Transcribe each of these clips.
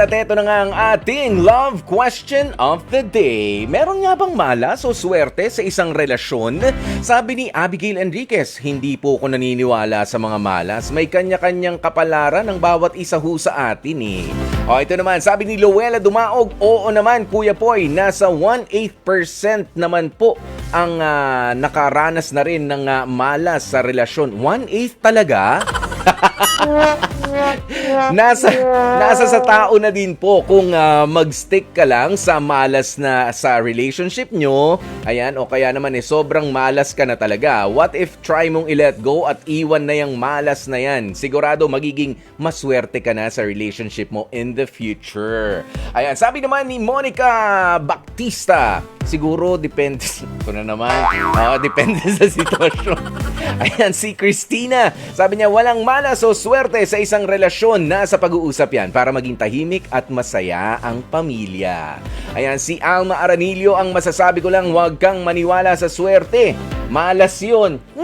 At ito na nga ang ating love question of the day. Meron nga bang malas o swerte sa isang relasyon? Sabi ni Abigail Enriquez, hindi po ako naniniwala sa mga malas. May kanya-kanyang kapalaran ng bawat isa ho sa atin eh. O ito naman, sabi ni Luella Dumaog, oo naman Kuya Poy, nasa 1-8% naman po ang ah, nakaranas na rin ng ah, malas sa relasyon. 1-8 talaga? nasa nasa sa tao na din po kung ah, mag-stick ka lang sa malas na sa relationship nyo. Ayan, o kaya naman eh sobrang malas ka na talaga. What if try mong i-let go at iwan na yung malas na yan? Sigurado magiging maswerte ka na sa relationship mo in the future. Ayan, sabi naman ni Monica Baptista, siguro depende ito na naman. Oo, depende sa sitwasyon. Ayan, si Christina. Sabi niya, walang malas o swerte sa isang relasyon na sa pag-uusap yan para maging tahimik at masaya ang pamilya. Ayan, si Alma Aranilio, ang masasabi ko lang, huwag kang maniwala sa swerte. Malas yun.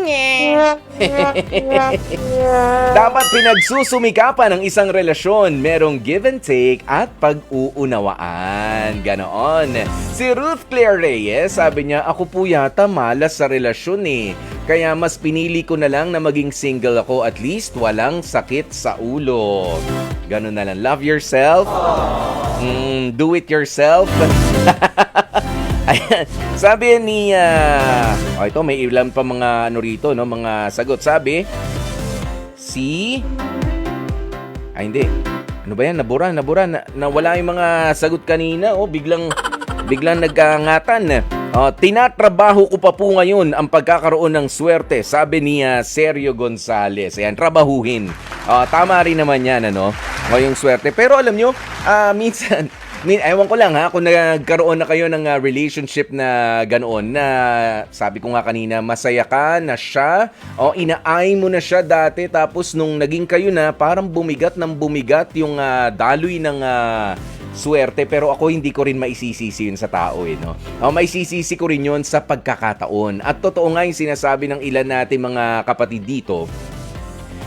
Dapat pinagsusumikapan ng isang relasyon. Merong give and take at pag-uunawaan. Ganoon. Si Ruth Claire Reyes, sabi niya, ako po yata malas sa relasyon eh. Kaya mas pinili ko na lang na maging single ako at least walang sakit sa ulo. Ganon na lang. Love yourself. Mm, do it yourself. Sabi ni ah, oh, ito may ilan pa mga ano rito no, mga sagot. Sabi si Ay hindi. Ano ba yan? Nabura, nabura. Na, nawala yung mga sagot kanina. Oh, biglang biglang nagkangatan. Oh, tinatrabaho ko pa po ngayon ang pagkakaroon ng swerte, sabi ni ah, Sergio Gonzales. Ayan, trabahuhin. Oh, tama rin naman yan, ano? O yung swerte. Pero alam nyo, ah, minsan, Min, ewan ko lang ha, kung nagkaroon na kayo ng ah, relationship na ganoon na sabi ko nga kanina, masaya ka na siya o inaay mo na siya dati tapos nung naging kayo na parang bumigat ng bumigat yung ah, daloy ng ah, swerte pero ako hindi ko rin maisisisi yun sa tao eh no. O maisisisi ko rin yun sa pagkakataon. At totoo nga yung sinasabi ng ilan natin mga kapatid dito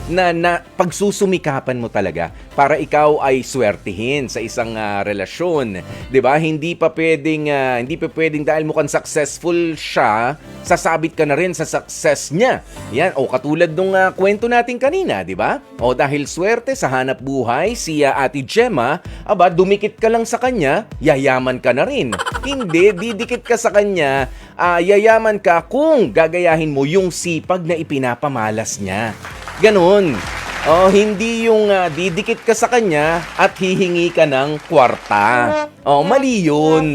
na, na pagsusumikapan mo talaga para ikaw ay swertihin sa isang ah, relasyon. 'Di ba? Hindi pa pwedeng ah, hindi pa pwedeng dahil mukhang successful siya, sasabit ka na rin sa success niya. Yan, o katulad nung ah, kwento natin kanina, 'di ba? O dahil swerte sa hanap buhay si ah, Ate Gemma, aba dumikit ka lang sa kanya, yayaman ka na rin. Hindi, didikit ka sa kanya, ah, yayaman ka kung gagayahin mo yung sipag na ipinapamalas niya. Ganon. Oh, hindi yung ah, didikit ka sa kanya at hihingi ka ng kwarta. Oh, mali yun.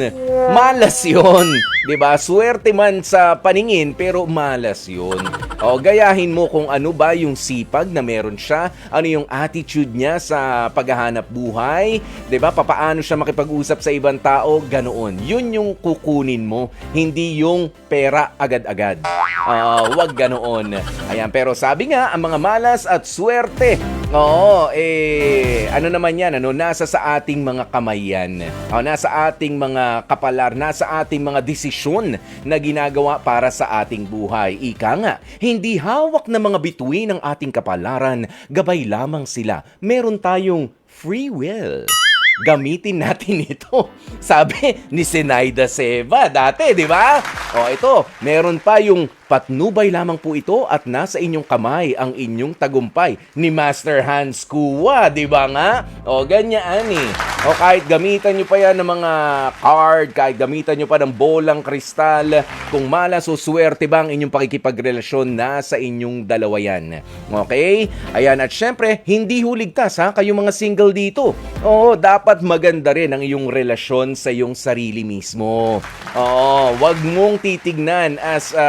Malas yun. ba? Swerte man sa paningin pero malas yun. Oh, gayahin mo kung ano ba yung sipag na meron siya, ano yung attitude niya sa paghahanap buhay, ba? Papaano siya makipag-usap sa ibang tao, ganoon. Yun yung kukunin mo, hindi yung pera agad-agad. Ah, wag ganoon. Ayan, pero sabi nga, ang mga malas at swerte, oo, eh, ano naman yan, ano, nasa sa ating mga kamay yan. Oh, nasa ating mga kapalar, nasa ating mga desisyon na ginagawa para sa ating buhay. Ika nga, hindi hawak na mga bituin ng ating kapalaran, gabay lamang sila. Meron tayong free will gamitin natin ito. Sabi ni Senaida Seva dati, di ba? O ito, meron pa yung patnubay lamang po ito at nasa inyong kamay ang inyong tagumpay ni Master Hans Kuwa, di ba nga? O ganyan eh. O kahit gamitan nyo pa yan ng mga card, kahit gamitan nyo pa ng bolang kristal, kung malas o swerte ba ang inyong pakikipagrelasyon, nasa inyong dalawa yan. Okay? Ayan, at syempre, hindi huligtas ha, kayong mga single dito. Oo, dapat maganda rin ang iyong relasyon sa iyong sarili mismo. Oo, wag mong titignan as a,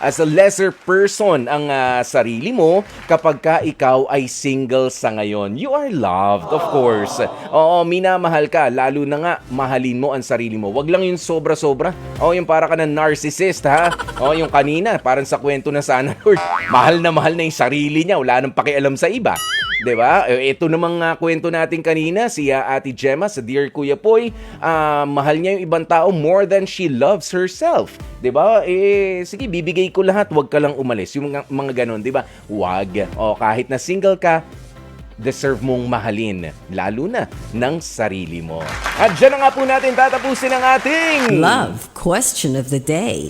as a lesser person ang ah, sarili mo kapag ka ikaw ay single sa ngayon. You are loved, of course. Oo, minamahal ka, lalo na nga, mahalin mo ang sarili mo. Wag lang yung sobra-sobra. Oo, yung para ka ng narcissist, ha? Oo, yung kanina, parang sa kwento na sana, Lord, mahal na mahal na yung sarili niya, wala nang pakialam sa iba. 'Di ba? Eh, Ito namang uh, kwento natin kanina, si uh, Ate Gemma sa Dear Kuya Poy, ah, mahal niya yung ibang tao more than she loves herself. 'Di ba? Eh sige, bibigay ko lahat, wag ka lang umalis. Yung mga, mga ganun, 'di ba? Wag. O kahit na single ka, deserve mong mahalin, lalo na ng sarili mo. At dyan na nga po natin tatapusin ang ating... Love question of the day.